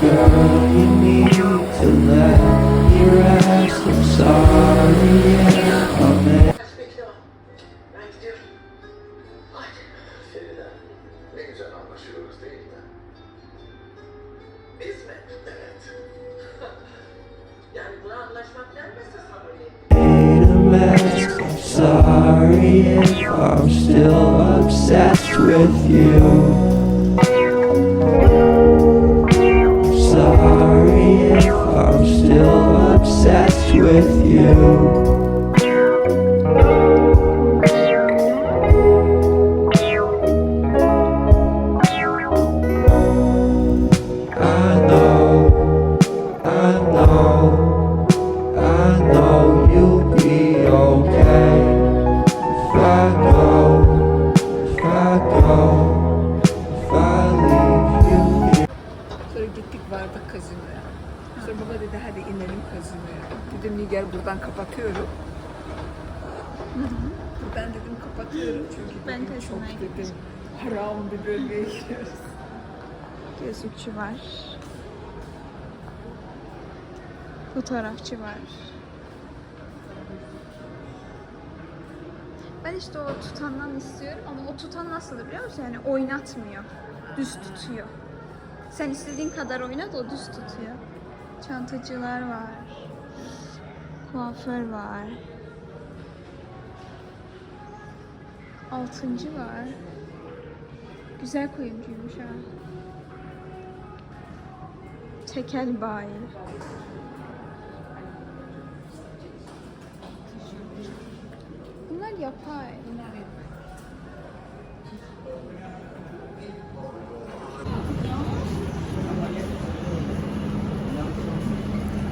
girl you need to let. I'm sorry, I'm Sorry I'm still obsessed with you céu. Dedim Nigar buradan kapatıyorum. Buradan dedim kapatıyorum çünkü Ben dedim, çok kazinoya dedim haram bir bölgeye giriyoruz. Gözlükçü var. Fotoğrafçı var. Ben işte o tutandan istiyorum ama o tutan nasıl biliyor musun? Yani oynatmıyor. Düz tutuyor. Sen istediğin kadar oynat o düz tutuyor. Çantacılar var. Kuaför var. Altıncı var. Güzel kuyumcuymuş ha. Tekel bayi. Bunlar yapay.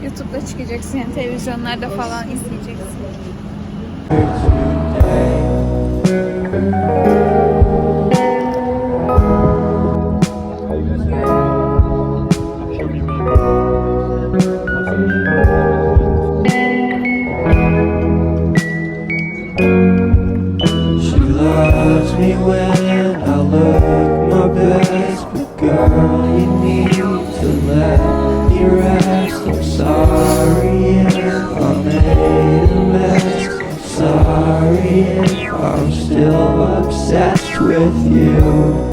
YouTube'da çıkacaksın yani televizyonlarda falan izleyeceksin. Me when I look my best, but girl, you need sorry I'm still obsessed with you.